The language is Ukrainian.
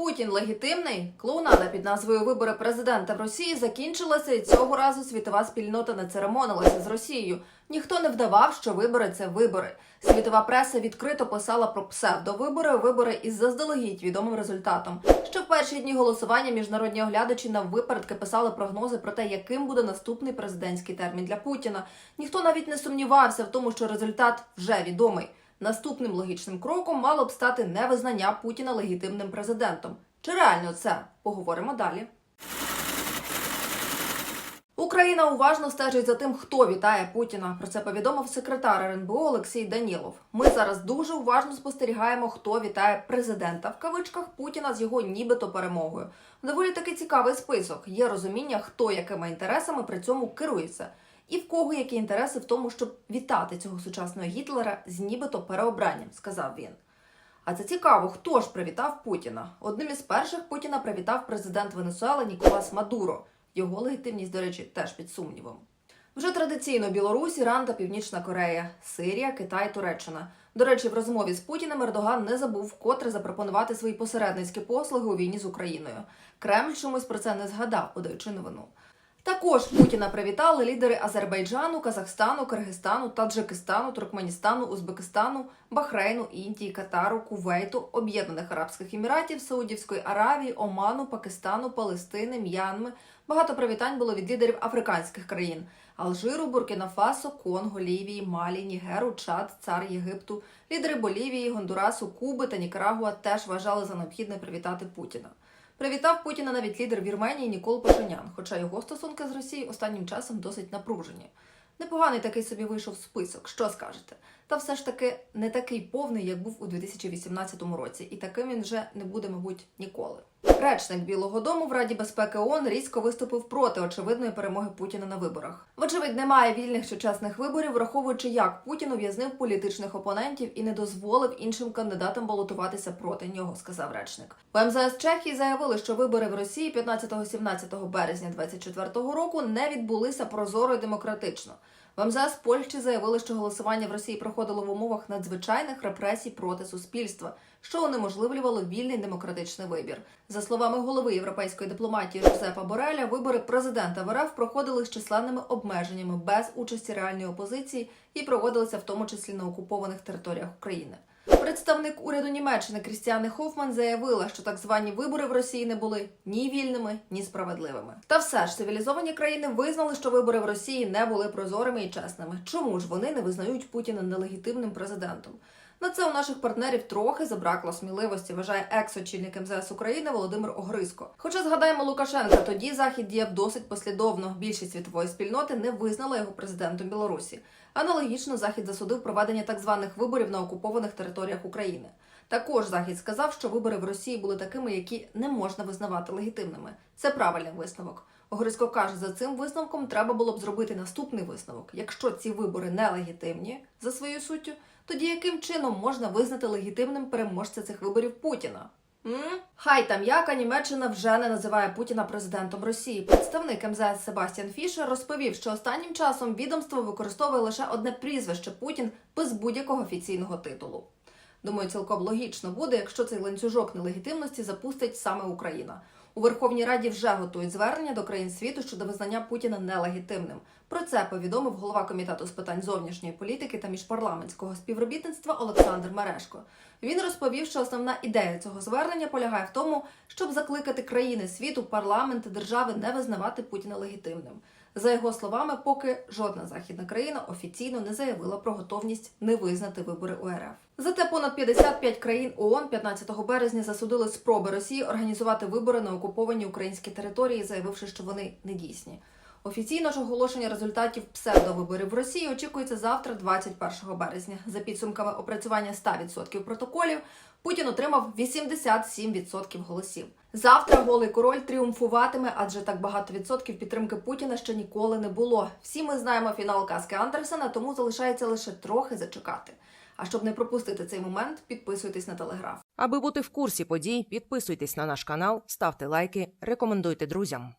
Путін легітимний. Клоунада під назвою Вибори президента в Росії закінчилася, і цього разу світова спільнота не церемонилася з Росією. Ніхто не вдавав, що вибори це вибори. Світова преса відкрито писала про псевдовибори, вибори із заздалегідь відомим результатом. Ще в перші дні голосування міжнародні оглядачі на випередки писали прогнози про те, яким буде наступний президентський термін для Путіна. Ніхто навіть не сумнівався в тому, що результат вже відомий. Наступним логічним кроком мало б стати невизнання Путіна легітимним президентом. Чи реально це? Поговоримо далі. Україна уважно стежить за тим, хто вітає Путіна. Про це повідомив секретар РНБО Олексій Данілов. Ми зараз дуже уважно спостерігаємо, хто вітає президента в кавичках Путіна з його нібито перемогою. Доволі таки цікавий список. Є розуміння, хто якими інтересами при цьому керується, і в кого які інтереси в тому, щоб вітати цього сучасного Гітлера з нібито переобранням, сказав він. А це цікаво, хто ж привітав Путіна? Одним із перших Путіна привітав президент Венесуели Ніколас Мадуро. Його легітимність, до речі, теж під сумнівом. Вже традиційно Білорусь, Іран та Північна Корея, Сирія, Китай, Туреччина. До речі, в розмові з Путіним Ердоган не забув вкотре запропонувати свої посередницькі послуги у війні з Україною. Кремль чомусь про це не згадав, подаючи новину. Також Путіна привітали лідери Азербайджану, Казахстану, Киргизстану, Таджикистану, Туркменістану, Узбекистану, Бахрейну, Індії, Катару, Кувейту, Об'єднаних Арабських Еміратів, Саудівської Аравії, Оману, Пакистану, Палестини, М'янми. Багато привітань було від лідерів африканських країн: Алжиру, Буркіна Фасо, Конго, Лівії, Малі, Нігеру, Чад, Цар Єгипту. Лідери Болівії, Гондурасу, Куби та Нікарагуа теж вважали за необхідне привітати Путіна. Привітав Путіна навіть лідер Вірменії Нікол Пашинян, хоча його стосунки з Росією останнім часом досить напружені. Непоганий такий собі вийшов список, що скажете? Та все ж таки не такий повний, як був у 2018 році, і таким він вже не буде, мабуть, ніколи. Речник Білого Дому в Раді безпеки ООН різко виступив проти очевидної перемоги Путіна на виборах. Вочевидь, немає вільних чи чесних виборів, враховуючи, як Путін ув'язнив політичних опонентів і не дозволив іншим кандидатам балотуватися проти нього, сказав речник. У МЗС Чехії заявили, що вибори в Росії 15-17 березня 2024 року не відбулися прозоро і демократично. В МЗС Польщі заявили, що голосування в Росії проходило в умовах надзвичайних репресій проти суспільства, що унеможливлювало вільний демократичний вибір. За словами голови європейської дипломатії Жозепа Бореля, вибори президента в РФ проходили з численними обмеженнями без участі реальної опозиції і проводилися в тому числі на окупованих територіях України. Представник уряду Німеччини Крістіани Хофман заявила, що так звані вибори в Росії не були ні вільними, ні справедливими. Та все ж цивілізовані країни визнали, що вибори в Росії не були прозорими і чесними. Чому ж вони не визнають Путіна нелегітимним президентом? На це у наших партнерів трохи забракло сміливості, вважає екс-очільник МЗС України Володимир Огризко. Хоча згадаємо Лукашенка, тоді захід діяв досить послідовно. Більшість світової спільноти не визнала його президентом Білорусі. Аналогічно захід засудив проведення так званих виборів на окупованих територіях України. Також захід сказав, що вибори в Росії були такими, які не можна визнавати легітимними. Це правильний висновок. Огризко каже, за цим висновком треба було б зробити наступний висновок. Якщо ці вибори нелегітимні за своєю суттю, тоді яким чином можна визнати легітимним переможця цих виборів Путіна? М? Хай там яка Німеччина вже не називає Путіна президентом Росії. Представник МЗС Себастьян Фішер розповів, що останнім часом відомство використовує лише одне прізвище Путін без будь-якого офіційного титулу. Думаю, цілком логічно буде, якщо цей ланцюжок нелегітимності запустить саме Україна. У Верховній Раді вже готують звернення до країн світу щодо визнання Путіна нелегітимним. Про це повідомив голова комітету з питань зовнішньої політики та міжпарламентського співробітництва Олександр Мерешко. Він розповів, що основна ідея цього звернення полягає в тому, щоб закликати країни світу, парламенти, держави не визнавати Путіна легітимним. За його словами, поки жодна західна країна офіційно не заявила про готовність не визнати вибори УРФ. Зате понад 55 країн ООН 15 березня засудили спроби Росії організувати вибори на окупованій українській території, заявивши, що вони недійсні. Офіційно ж оголошення результатів псевдовиборів в Росії очікується завтра, 21 березня. За підсумками опрацювання 100% протоколів, Путін отримав 87% голосів. Завтра голий король тріумфуватиме, адже так багато відсотків підтримки Путіна ще ніколи не було. Всі ми знаємо фінал казки Андерсена, тому залишається лише трохи зачекати. А щоб не пропустити цей момент, підписуйтесь на телеграф. Аби бути в курсі подій, підписуйтесь на наш канал, ставте лайки, рекомендуйте друзям.